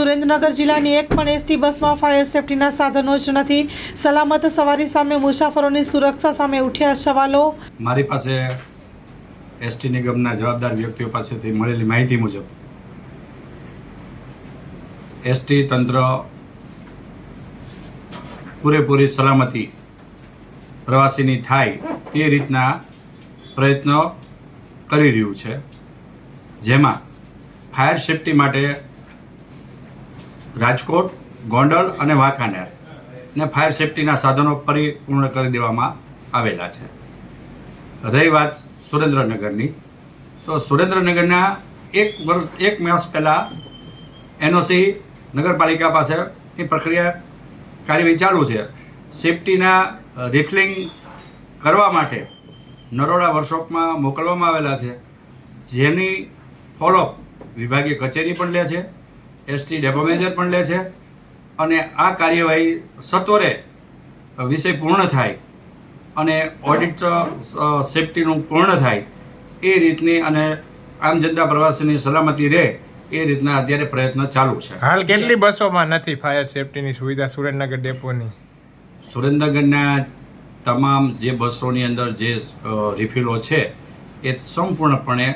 સુરેન્દ્રનગર જિલ્લાની એક પણ એસટી બસમાં ફાયર સેફટીના સાધનો જ નથી. સલામત સવારી સામે મુસાફરોની સુરક્ષા સામે ઉઠ્યા સવાલો. મારી પાસે એસટી નિગમના જવાબદાર વ્યક્તિઓ પાસેથી મળેલી માહિતી મુજબ, એસટી તંત્ર પૂરેપૂરી સલામતી પ્રવાસીની થાય એ રીતના પ્રયત્નો કરી રહ્યું છે. જેમાં ફાયર સેફટી માટે રાજકોટ, ગોંડલ અને વાંકાનેર ને ફાયર સેફટીના સાધનો પરિપૂર્ણ કરી દેવામાં આવેલા છે. રહી વાત સુરેન્દ્રનગરની. તો સુરેન્દ્રનગરના એક વર્ષ એક માસ પહેલાં એનઓસી નગરપાલિકા પાસે એ પ્રક્રિયા કાર્યવાહી ચાલુ છે. સેફટીના રિફિલિંગ કરવા માટે નરોડા વર્કશોપમાં મોકલવામાં આવેલા છે. જેની ફોલોઅપ વિભાગીય કચેરી પણ લે છે. એસટી ડેપો મેનેજર પણ લે છે અને આ કાર્યવાહી સત્વરે વિષય પૂર્ણ થાય અને ઓડિટ સેફટીનું પૂર્ણ થાય એ રીતની અને આમ જનતા પ્રવાસીની સલામતી રહે એ રીતના અત્યારે પ્રયત્ન ચાલુ છે. હાલ કેટલી બસોમાં નથી ફાયર સેફટીની સુવિધા સુરેન્દ્રનગર ડેપોની? સુરેન્દ્રનગરના તમામ જે બસોની અંદર જે રિફિલો છે એ સંપૂર્ણપણે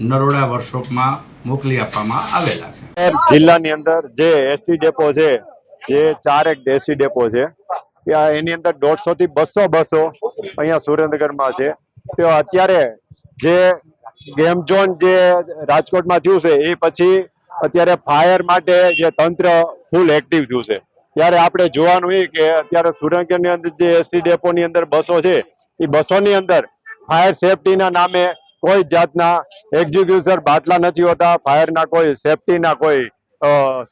નરોડા વર્કશોપમાં મોકલી આપવામાં આવેલા છે. જિલ્લાની અંદર જે એસટી ડેપો છે, જે ચારેક એસટી ડેપો છે ત્યાં એની અંદર દોઢસો થી બસો બસો અહીંયા સુરેન્દ્રનગરમાં છે. તો અત્યારે જે ગેમ ઝોન જે રાજકોટમાં થયું છે, એ પછી અત્યારે ફાયર માટે જે તંત્ર ફૂલ એક્ટિવ થયું છે. ત્યારે આપણે જોવાનું એ કે અત્યારે સુરેન્દ્રનગરની અંદર જે એસટી ડેપોની અંદર બસો છે, એ બસોની અંદર ફાયર સેફટીના નામે કોઈ જાતના એક્ઝિક્યુશન બાટલા નથી હોતા ફાયરના કોઈ સેફટીના કોઈ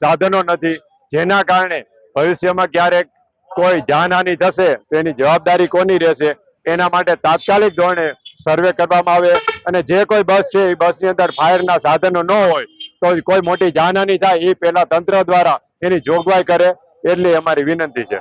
સાધનો નથી. જેના કારણે ભવિષ્યમાં ક્યારેક કોઈ જાનહાની થશે, તો એની જવાબદારી કોની રહેશે? એના માટે તાત્કાલિક ધોરણે સર્વે કરવામાં આવે અને જે કોઈ બસ છે, એ બસની અંદર ફાયરના સાધનો ન હોય, તો કોઈ મોટી જાનહાની થાય, એ પહેલા તંત્ર દ્વારા એની જોગવાઈ કરે, એટલી અમારી વિનંતી છે.